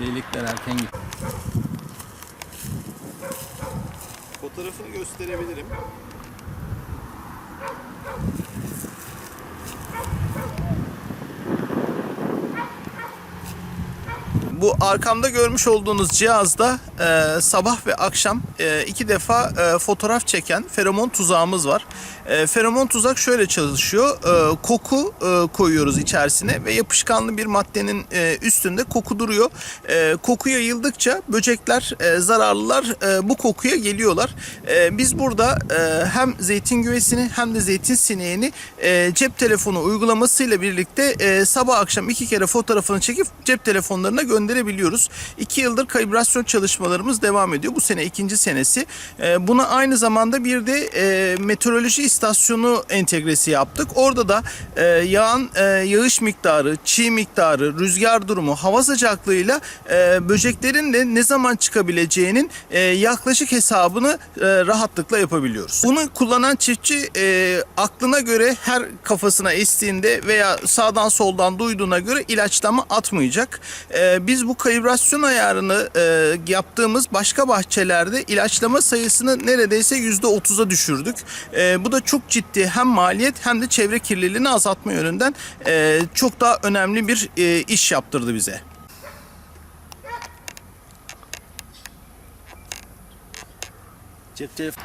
Leylekler erken gitti. Fotoğrafını gösterebilirim. Bu arkamda görmüş olduğunuz cihazda e, sabah ve akşam e, iki defa e, fotoğraf çeken feromon tuzağımız var. E, feromon tuzak şöyle çalışıyor. E, koku e, koyuyoruz içerisine ve yapışkanlı bir maddenin e, üstünde koku duruyor. E, koku yayıldıkça böcekler, e, zararlılar e, bu kokuya geliyorlar. E, biz burada e, hem zeytin güvesini hem de zeytin sineğini e, cep telefonu uygulamasıyla birlikte e, sabah akşam iki kere fotoğrafını çekip cep telefonlarına gönderebiliyoruz. İki yıldır kalibrasyon çalışmalarımız devam ediyor. Bu sene ikinci senesi. E, buna aynı zamanda bir de e, meteoroloji istasyonu entegresi yaptık. Orada da e, yağan e, yağış miktarı, çiğ miktarı, rüzgar durumu, hava sıcaklığıyla e, böceklerin de ne zaman çıkabileceğinin yaklaşık hesabını rahatlıkla yapabiliyoruz. Bunu kullanan çiftçi aklına göre her kafasına estiğinde veya sağdan soldan duyduğuna göre ilaçlama atmayacak. E, biz bu kalibrasyon ayarını e, yaptığımız başka bahçelerde ilaçlama sayısını neredeyse %30'a düşürdük. E, bu da çok ciddi hem maliyet hem de çevre kirliliğini azaltma yönünden e, çok daha önemli bir e, iş yaptırdı bize. Cep telefonu.